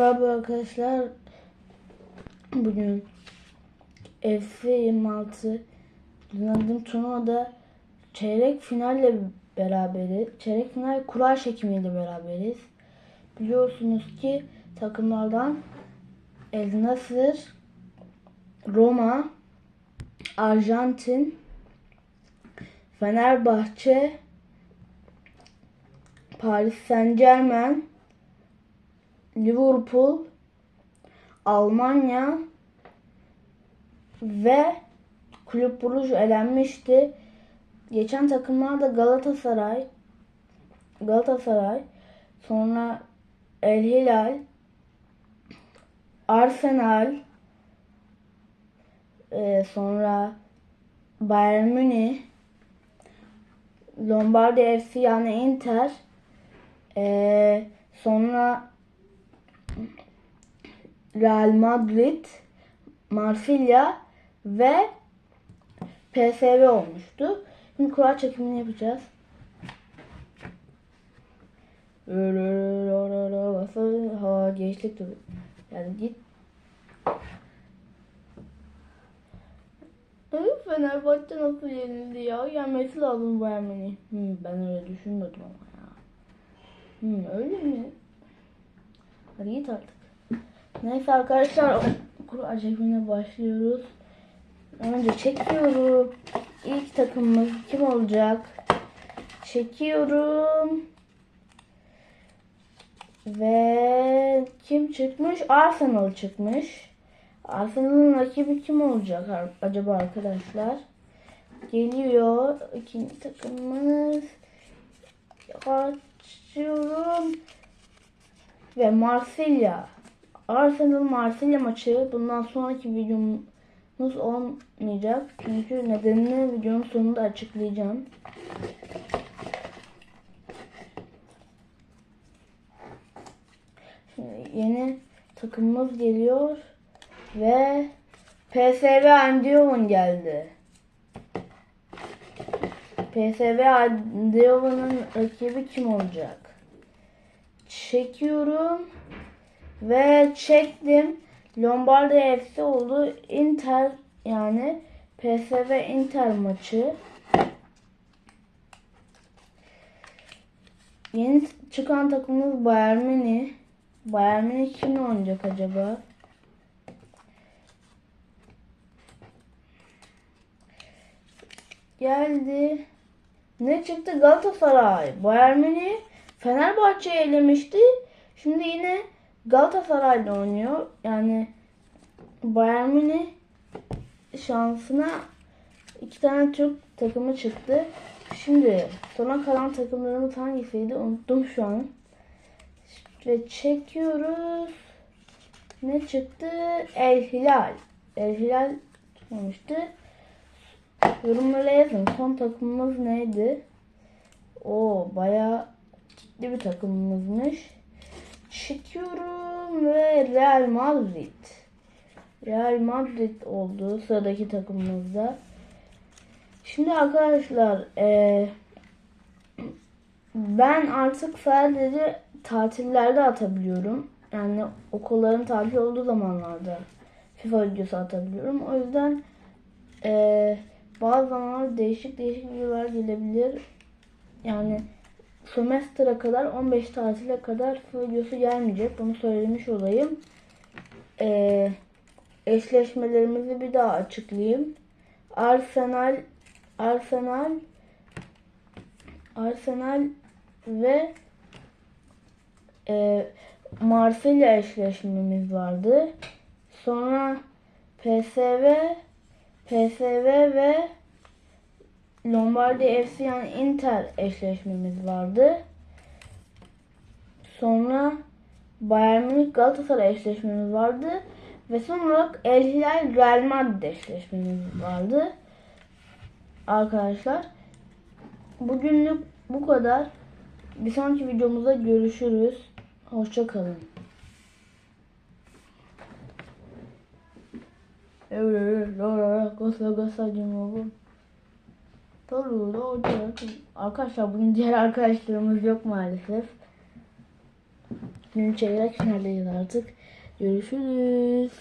Merhaba arkadaşlar. Bugün FC 26 düzenlediğim turnuvada çeyrek finalle beraberiz. Çeyrek final kura çekimiyle beraberiz. Biliyorsunuz ki takımlardan El Nasır, Roma, Arjantin, Fenerbahçe, Paris Saint Germain, Liverpool, Almanya ve Kulüp Bruges elenmişti. Geçen takımlarda Galatasaray, Galatasaray, sonra El Hilal, Arsenal, e, sonra Bayern Münih, Lombardi FC yani Inter, e, sonra Real Madrid, Marsilya ve PSV olmuştu. Şimdi kura çekimini yapacağız. Ha geçtik tabii. Yani git. Fenerbahçe nasıl yenildi ya? Yenmesi lazım bu Ermeni. Hmm, ben öyle düşünmedim ama ya. Hmm, öyle mi? Hadi git artık. Neyse arkadaşlar kura çekimine başlıyoruz. Önce çekiyorum. İlk takımımız kim olacak? Çekiyorum. Ve kim çıkmış? Arsenal çıkmış. Arsenal'ın rakibi kim olacak acaba arkadaşlar? Geliyor ikinci takımımız. Açıyorum. Ve Marsilya. Arsenal Marsilya maçı bundan sonraki videomuz olmayacak. Çünkü nedenini videonun sonunda açıklayacağım. Şimdi yeni takımımız geliyor ve PSV Eindhoven geldi. PSV Eindhoven'ın rakibi kim olacak? Çekiyorum. Ve çektim. Lombardi FC oldu. Inter yani PSV Inter maçı. Yeni çıkan takımımız Bayern Münih. Bayern Münih kimle oynayacak acaba? Geldi. Ne çıktı? Galatasaray. Bayern Münih Fenerbahçe'yi elemişti. Şimdi yine Galatasaray'la oynuyor. Yani Bayern Münih şansına iki tane Türk takımı çıktı. Şimdi sona kalan takımlarımız hangisiydi unuttum şu an. Ve çekiyoruz. Ne çıktı? El Hilal. El Hilal çıkmamıştı. Yorumlara yazın. Son takımımız neydi? O bayağı kitli bir takımımızmış. Çekiyorum ve Real Madrid. Real Madrid oldu sıradaki takımımızda. Şimdi arkadaşlar eee, ben artık sadece tatillerde atabiliyorum. Yani okulların tatil olduğu zamanlarda FIFA videosu atabiliyorum. O yüzden eee, bazı zamanlar değişik değişik videolar gelebilir. Yani sömestre kadar 15 tatile kadar videosu gelmeyecek. Bunu söylemiş olayım. Ee, eşleşmelerimizi bir daha açıklayayım. Arsenal Arsenal Arsenal ve e, Marsilya eşleşmemiz vardı. Sonra PSV PSV ve Lombardi FC yani Inter eşleşmemiz vardı. Sonra Bayern Münih Galatasaray eşleşmemiz vardı. Ve son olarak El Hilal Real Madrid eşleşmemiz vardı. Arkadaşlar bugünlük bu kadar. Bir sonraki videomuzda görüşürüz. Hoşça kalın. Arkadaşlar bugün diğer arkadaşlarımız yok maalesef. Dün çeyrek finaldeyiz artık. Görüşürüz.